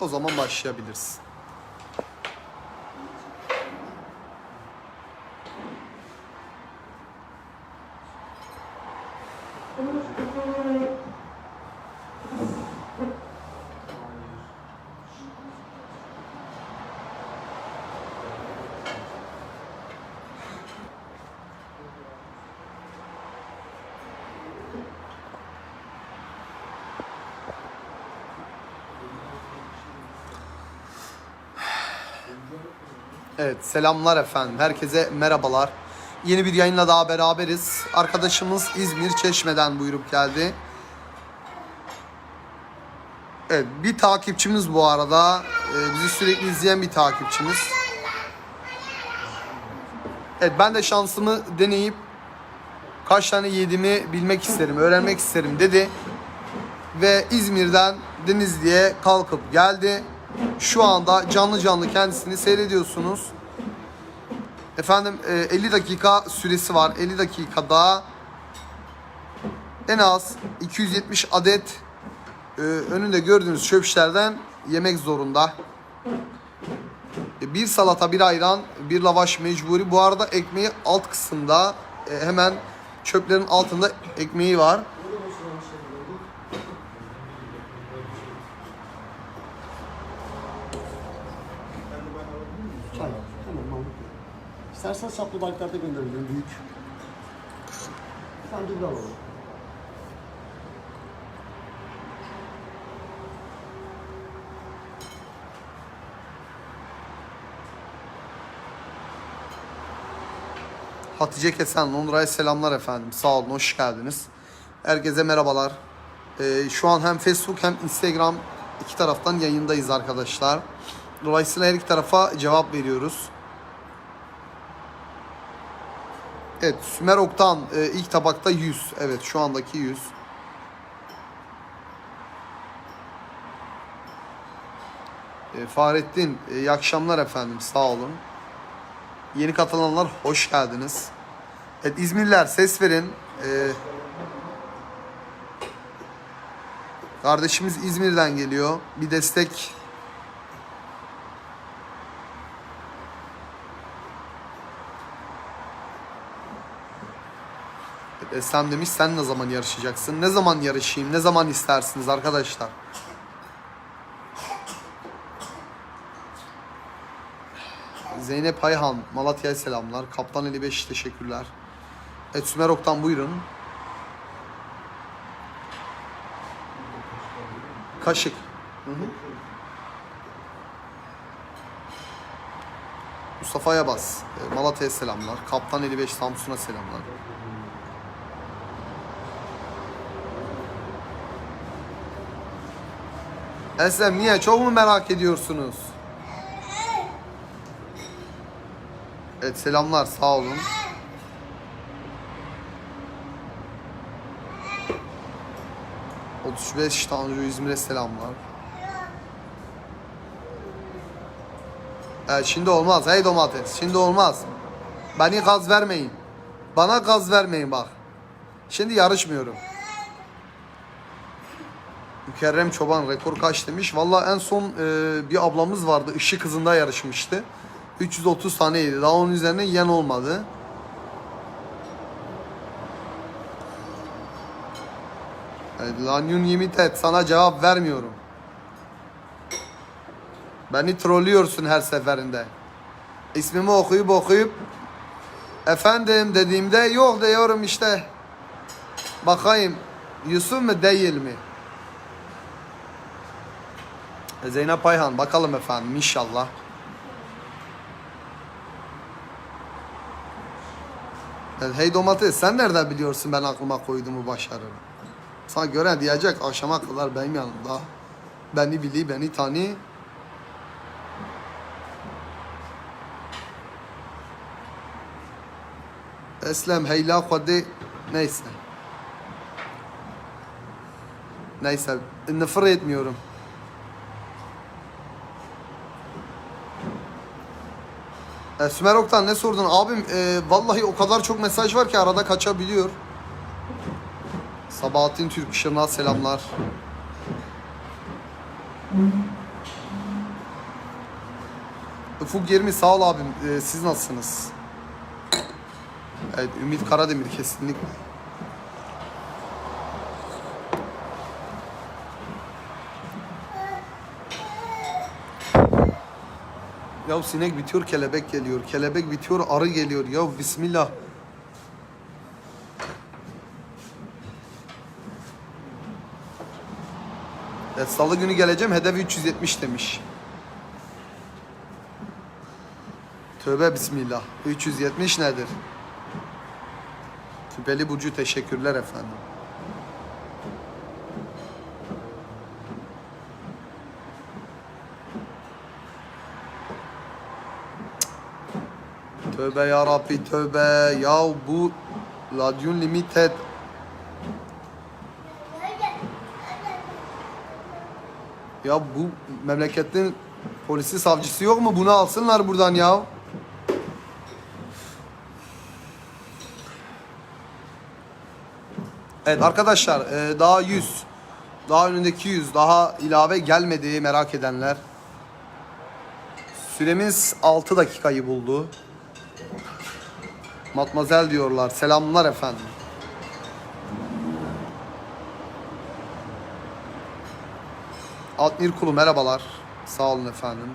O zaman başlayabiliriz. Evet selamlar efendim. Herkese merhabalar. Yeni bir yayınla daha beraberiz. Arkadaşımız İzmir Çeşme'den buyurup geldi. Evet bir takipçimiz bu arada. Ee, bizi sürekli izleyen bir takipçimiz. Evet ben de şansımı deneyip kaç tane yediğimi bilmek isterim, öğrenmek isterim dedi. Ve İzmir'den Denizli'ye kalkıp geldi. Şu anda canlı canlı kendisini seyrediyorsunuz. Efendim e, 50 dakika süresi var. 50 dakikada en az 270 adet e, önünde gördüğünüz çöpüşlerden yemek zorunda. E, Bir salata, bir ayran, bir lavaş mecburi. Bu arada ekmeği alt kısımda e, hemen çöplerin altında ekmeği var. Çay. İstersen saplı balıklarda gönderebilirim büyük. Sen dur alalım. Hatice Kesen, Londra'ya selamlar efendim. Sağ olun, hoş geldiniz. Herkese merhabalar. Ee, şu an hem Facebook hem Instagram iki taraftan yayındayız arkadaşlar. Dolayısıyla her iki tarafa cevap veriyoruz. Evet, Sümer Oktan e, ilk tabakta 100. Evet, şu andaki 100. E, Fahrettin, e, iyi akşamlar efendim. Sağ olun. Yeni katılanlar hoş geldiniz. Evet İzmirliler ses verin. Ee, kardeşimiz İzmir'den geliyor. Bir destek. Evet, Eslem demiş sen ne zaman yarışacaksın? Ne zaman yarışayım? Ne zaman istersiniz arkadaşlar? Zeynep Ayhan, Malatya'ya selamlar. Kaptan 55 teşekkürler. Evet Sümer buyurun. Kaşık. Mustafa Yabaz, e, Malatya'ya selamlar. Kaptan 55 Samsun'a selamlar. Eslem niye? Çok mu merak ediyorsunuz? Evet selamlar sağ olun. Otuz beş Tanju İzmir'e selamlar. Evet şimdi olmaz hey domates şimdi olmaz. Beni gaz vermeyin. Bana gaz vermeyin bak. Şimdi yarışmıyorum. Mükerrem Çoban rekor kaç demiş. Valla en son e, bir ablamız vardı. Işık hızında yarışmıştı. 330 taneydi. Daha onun üzerine yiyen olmadı. Lanyun et sana cevap vermiyorum. Beni trollüyorsun her seferinde. İsmimi okuyup okuyup efendim dediğimde yok diyorum işte. Bakayım Yusuf mu değil mi? Zeynep Ayhan bakalım efendim inşallah. Hey domates sen nereden biliyorsun ben aklıma koyduğumu başarırım? Sana göre diyecek akşama kadar benim yanımda. Beni bili, beni tanı. Eslem heyla kodi neyse. Neyse nefret etmiyorum. E, Sümer Oktan ne sordun? Abim e, vallahi o kadar çok mesaj var ki arada kaçabiliyor. Sabahattin Türk Işın'a selamlar. Ufuk 20 sağ ol abim. E, siz nasılsınız? Evet, Ümit Karademir kesinlikle. Ya sinek bitiyor kelebek geliyor. Kelebek bitiyor arı geliyor. Ya bismillah. Evet, salı günü geleceğim. Hedefi 370 demiş. Tövbe bismillah. 370 nedir? Küpeli Burcu teşekkürler efendim. Tövbe ya Rabbi tövbe. Ya bu Radyun Limited Ya bu memleketin polisi savcısı yok mu? Bunu alsınlar buradan ya. Evet arkadaşlar e, daha 100 daha önündeki 100 daha ilave gelmedi merak edenler. Süremiz 6 dakikayı buldu. Matmazel diyorlar. Selamlar efendim. Altnir Kulu merhabalar. Sağ olun efendim.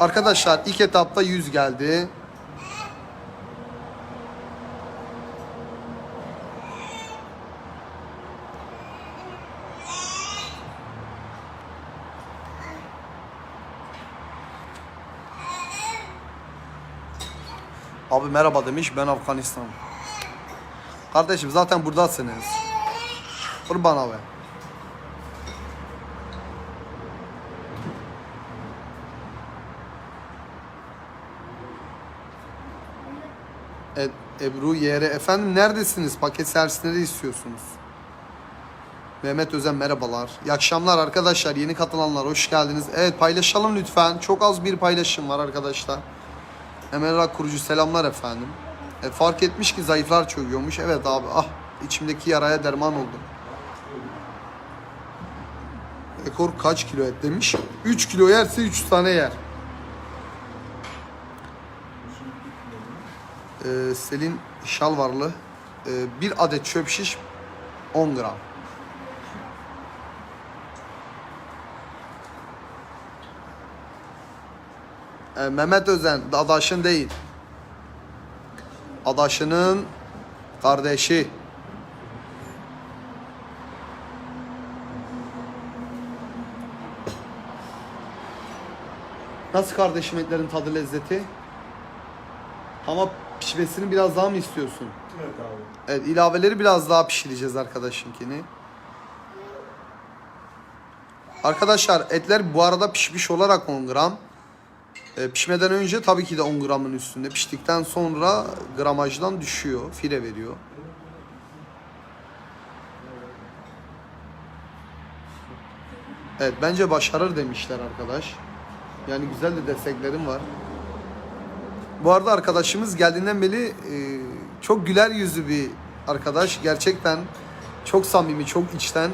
Arkadaşlar ilk etapta 100 geldi. Abi merhaba demiş ben Afganistan. Kardeşim zaten buradasınız. Kurban abi. Evet, Ebru Yere. Efendim neredesiniz? Paket servisleri istiyorsunuz. Mehmet Özen merhabalar. İyi akşamlar arkadaşlar. Yeni katılanlar hoş geldiniz. Evet paylaşalım lütfen. Çok az bir paylaşım var arkadaşlar. Rak kurucu selamlar efendim. E, fark etmiş ki zayıflar çöküyormuş. Evet abi ah içimdeki yaraya derman oldu. Ekor kaç kilo et demiş. 3 kilo yerse 3 tane yer. Ee, Selin Şalvarlı. Ee, bir adet çöp şiş 10 gram. Ee, Mehmet Özen, adaşın değil. Adaşının kardeşi. Nasıl kardeşim etlerin tadı lezzeti? Ama pişmesini biraz daha mı istiyorsun? Evet abi. Evet ilaveleri biraz daha pişireceğiz arkadaşınkini. Arkadaşlar etler bu arada pişmiş olarak 10 gram. E, pişmeden önce tabii ki de 10 gramın üstünde. Piştikten sonra gramajdan düşüyor. File veriyor. Evet bence başarır demişler arkadaş. Yani güzel de desteklerim var. Bu arada arkadaşımız geldiğinden beri e, çok güler yüzlü bir arkadaş. Gerçekten çok samimi, çok içten.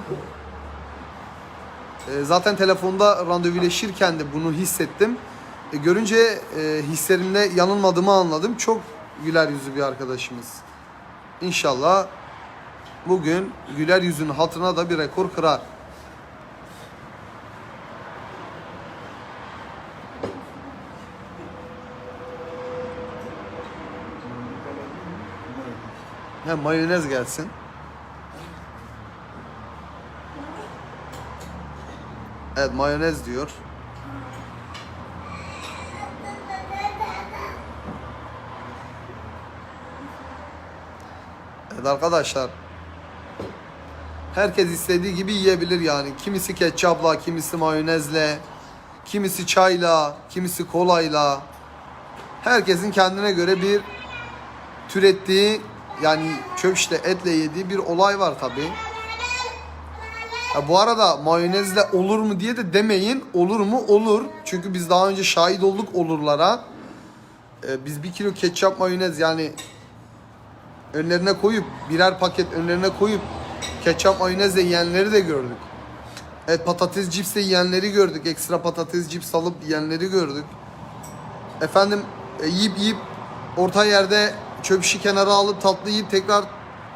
E, zaten telefonda randevuleşirken de bunu hissettim. E, görünce e, hislerimde yanılmadığımı anladım. Çok güler yüzlü bir arkadaşımız. İnşallah bugün güler yüzünün hatırına da bir rekor kırar. He mayonez gelsin. Evet mayonez diyor. Evet arkadaşlar. Herkes istediği gibi yiyebilir yani. Kimisi ketçapla, kimisi mayonezle, kimisi çayla, kimisi kolayla. Herkesin kendine göre bir türettiği yani çöp işte etle yediği bir olay var tabi. Bu arada mayonezle olur mu diye de demeyin. Olur mu? Olur. Çünkü biz daha önce şahit olduk olurlara. Ee, biz bir kilo ketçap mayonez yani önlerine koyup birer paket önlerine koyup ketçap mayonezle yiyenleri de gördük. Evet patates cips de yiyenleri gördük. Ekstra patates cips alıp yiyenleri gördük. Efendim e, yiyip yiyip orta yerde çöp şişi kenara alıp tatlı yiyip tekrar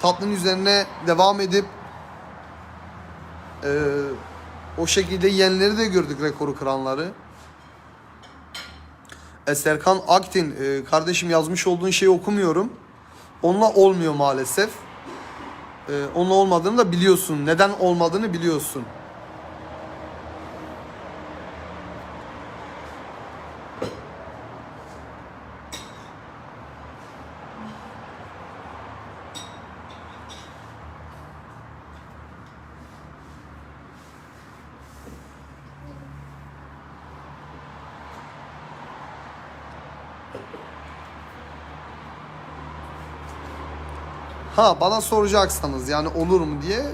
tatlının üzerine devam edip e, o şekilde yiyenleri de gördük rekoru kıranları. E, Serkan Aktin e, kardeşim yazmış olduğun şeyi okumuyorum. Onunla olmuyor maalesef. E, onunla olmadığını da biliyorsun. Neden olmadığını biliyorsun. Ha bana soracaksanız yani olur mu diye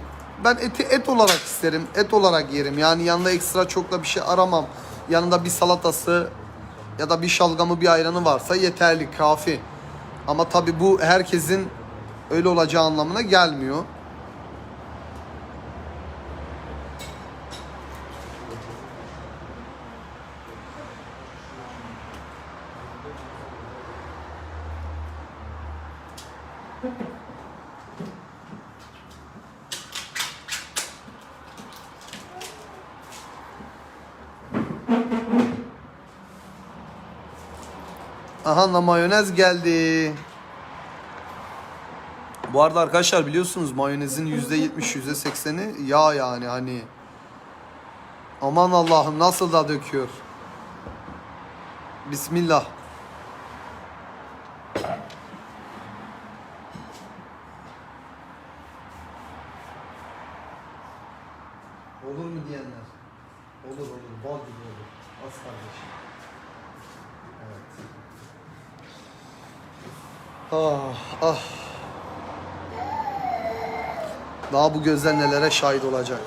ben eti et olarak isterim. Et olarak yerim. Yani yanında ekstra çok da bir şey aramam. Yanında bir salatası ya da bir şalgamı bir ayranı varsa yeterli, kafi. Ama tabi bu herkesin öyle olacağı anlamına gelmiyor. Aha da mayonez geldi. Bu arada arkadaşlar biliyorsunuz mayonezin %70 %80'i yağ yani hani. Aman Allah'ım nasıl da döküyor. Bismillah. Olur mu diyenler? Olur olur. Bal gibi olur. Az kardeşim. Evet. Ah ah. Bu gözler nelere şahit olacak.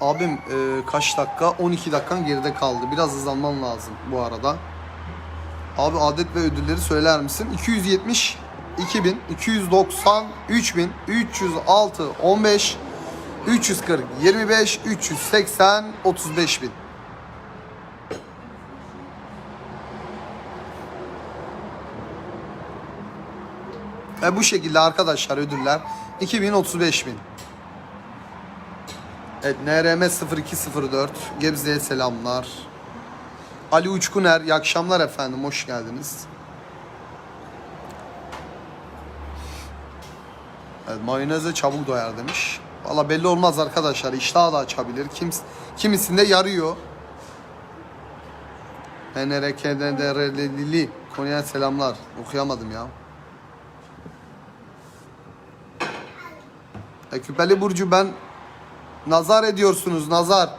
Abim e, kaç dakika? 12 dakikan geride kaldı. Biraz hızlanman lazım bu arada. Abi adet ve ödülleri söyler misin? 270 2000, 290 3000, 306 15, 340 25, 380 35 bin. E bu şekilde arkadaşlar ödüller 2000 35 bin. Evet NRM 0204 Gebze'ye selamlar. Ali Uçkuner, iyi akşamlar efendim, hoş geldiniz. Evet, mayoneze çabuk doyar demiş. Valla belli olmaz arkadaşlar, iştahı da açabilir. Kim, kimisinde yarıyor. NRKDRL'li Konya'ya selamlar. Okuyamadım ya. E, Küpeli Burcu ben nazar ediyorsunuz, nazar.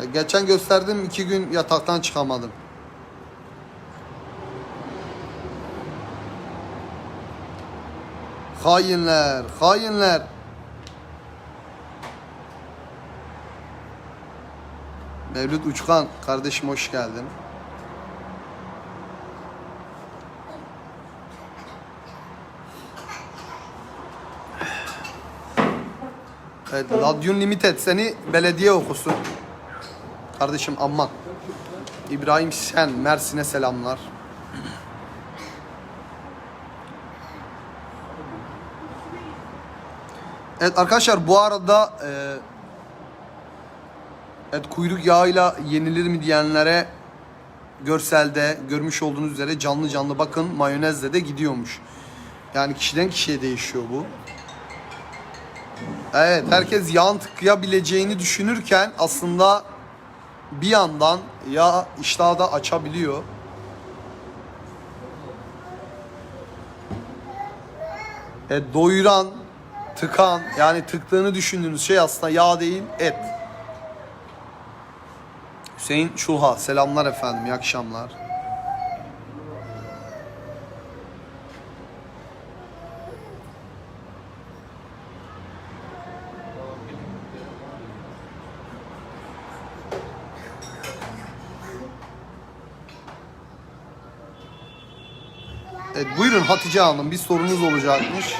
E, Geçen gösterdim iki gün yataktan çıkamadım. Hainler, hainler. Mevlüt Uçkan, kardeşim hoş geldin. Evet, Radyun Limited seni belediye okusun. Kardeşim aman. İbrahim Sen, Mersin'e selamlar. Evet arkadaşlar bu arada e, evet kuyruk yağıyla yenilir mi diyenlere görselde görmüş olduğunuz üzere canlı canlı bakın mayonezle de gidiyormuş. Yani kişiden kişiye değişiyor bu. Evet herkes yağın tıkayabileceğini düşünürken aslında bir yandan yağ iştahı da açabiliyor. E, doyuran, tıkan yani tıktığını düşündüğünüz şey aslında yağ değil et. Hüseyin Şulha selamlar efendim iyi akşamlar. Evet buyurun Hatice Hanım bir sorunuz olacakmış.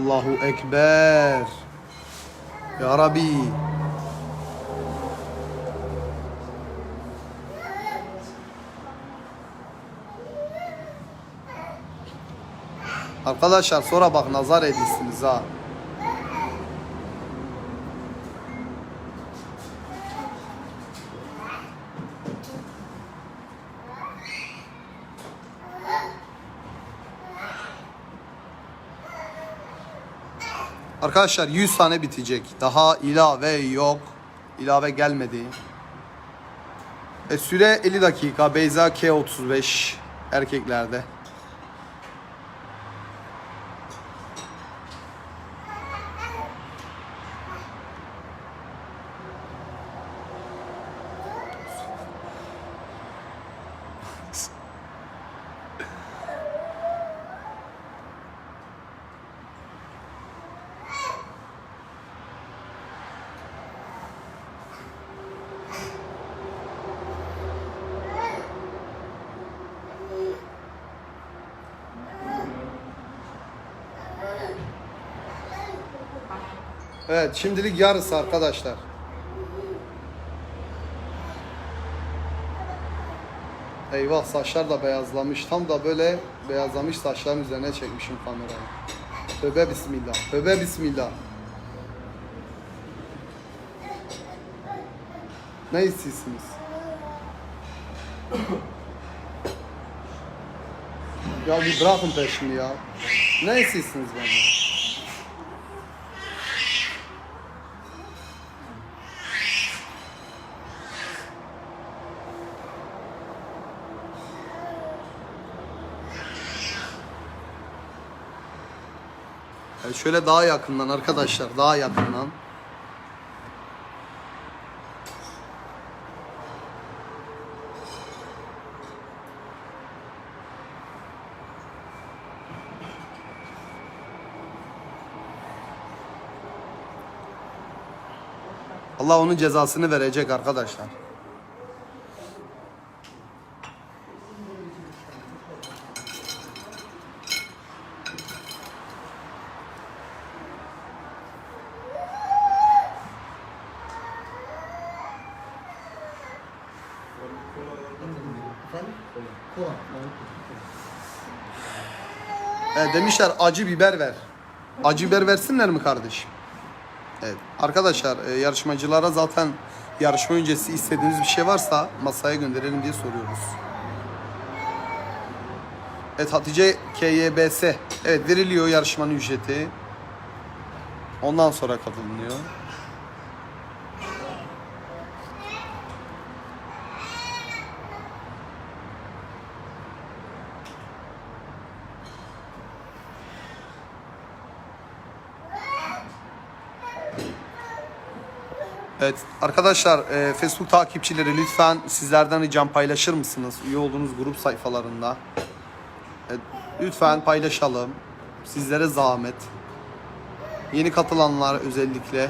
Allahu Ekber. Ya Rabbi. Arkadaşlar sonra bak nazar edilsiniz ha. Arkadaşlar 100 tane bitecek. Daha ilave yok. İlave gelmedi. E, süre 50 dakika. Beyza K35 erkeklerde. Evet şimdilik yarısı arkadaşlar. Eyvah saçlar da beyazlamış. Tam da böyle beyazlamış saçların üzerine çekmişim kamerayı. Tövbe bismillah. Tövbe bismillah. Ne istiyorsunuz? ya bir bırakın peşimi ya. Ne istiyorsunuz benden? Yani şöyle daha yakından arkadaşlar, daha yakından. Allah onun cezasını verecek arkadaşlar. Efendim? Kola. E, demişler acı biber ver. Acı biber versinler mi kardeşim? Evet. Arkadaşlar e, yarışmacılara zaten yarışma öncesi istediğiniz bir şey varsa masaya gönderelim diye soruyoruz. Evet Hatice KYBS. Evet veriliyor yarışmanın ücreti. Ondan sonra katılınıyor. Evet arkadaşlar e, Facebook takipçileri lütfen sizlerden ricam paylaşır mısınız? Üye olduğunuz grup sayfalarında. Evet, lütfen paylaşalım. Sizlere zahmet. Yeni katılanlar özellikle.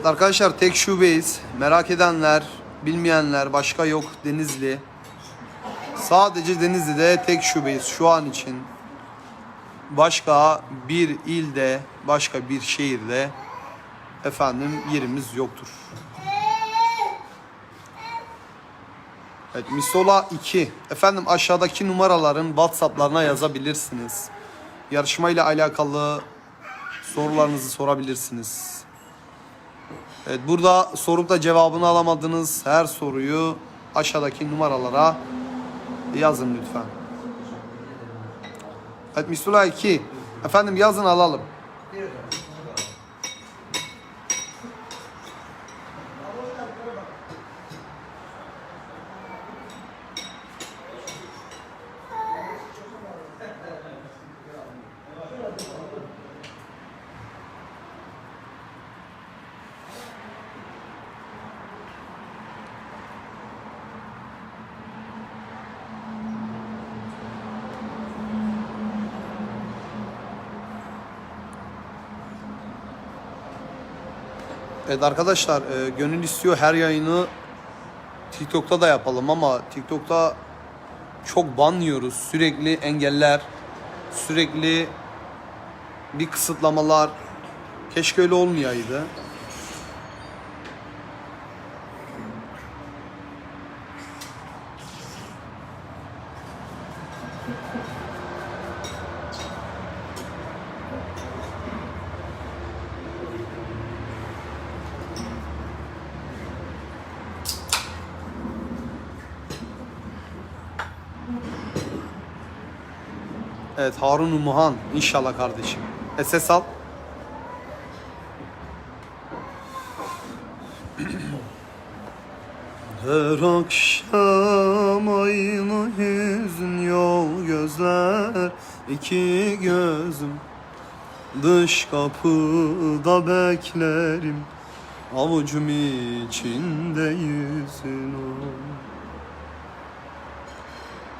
Evet arkadaşlar tek şubeyiz. Merak edenler, bilmeyenler başka yok Denizli. Sadece Denizli'de tek şubeyiz şu an için. Başka bir ilde, başka bir şehirde efendim yerimiz yoktur. Evet Misola 2. Efendim aşağıdaki numaraların WhatsApp'larına yazabilirsiniz. Yarışmayla alakalı sorularınızı sorabilirsiniz. Evet, burada sorup cevabını alamadığınız her soruyu aşağıdaki numaralara yazın lütfen. Evet Misula 2. Efendim yazın alalım. Evet arkadaşlar e, gönül istiyor her yayını TikTok'ta da yapalım ama TikTok'ta çok ban yiyoruz. Sürekli engeller, sürekli bir kısıtlamalar. Keşke öyle olmayaydı. Harun Umuhan inşallah kardeşim. SS al. Her akşam aynı hüzün yol gözler iki gözüm Dış kapıda beklerim avucum içinde yüzün ol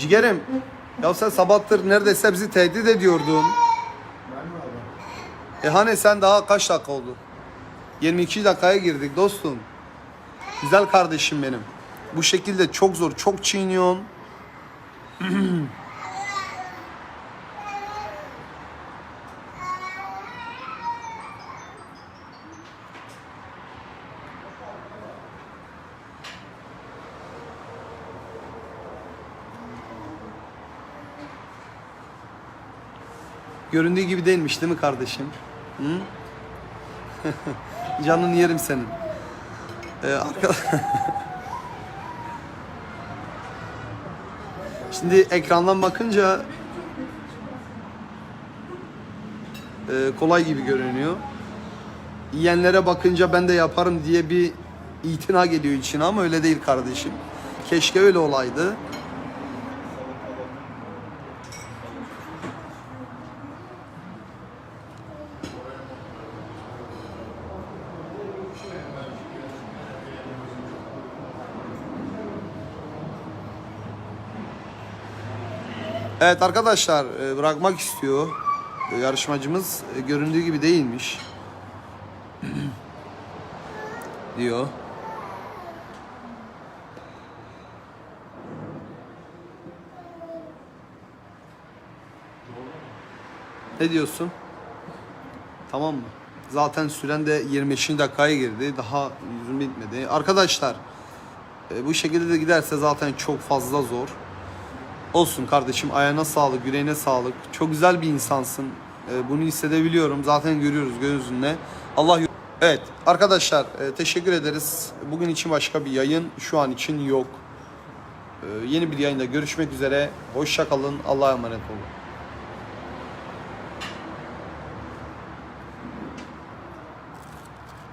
Cigerim, ya sen sabahtır neredeyse bizi tehdit ediyordun. E hani sen daha kaç dakika oldu? 22 dakikaya girdik dostum. Güzel kardeşim benim. Bu şekilde çok zor, çok çiğniyorsun. Göründüğü gibi değilmiş değil mi kardeşim? Hı? Canını yerim senin. Ee, arka- Şimdi ekrandan bakınca e, kolay gibi görünüyor. Yiyenlere bakınca ben de yaparım diye bir itina geliyor içine ama öyle değil kardeşim. Keşke öyle olaydı. Evet arkadaşlar e, bırakmak istiyor. Yarışmacımız e, göründüğü gibi değilmiş. diyor. Ne diyorsun? Tamam mı? Zaten süren de 25. dakikaya girdi. Daha yüzüm bitmedi. Arkadaşlar e, bu şekilde de giderse zaten çok fazla zor. Olsun kardeşim ayağına sağlık, yüreğine sağlık. Çok güzel bir insansın. Ee, bunu hissedebiliyorum. Zaten görüyoruz gözünle. Allah Evet arkadaşlar e, teşekkür ederiz. Bugün için başka bir yayın şu an için yok. Ee, yeni bir yayında görüşmek üzere. Hoşça kalın. Allah'a emanet olun.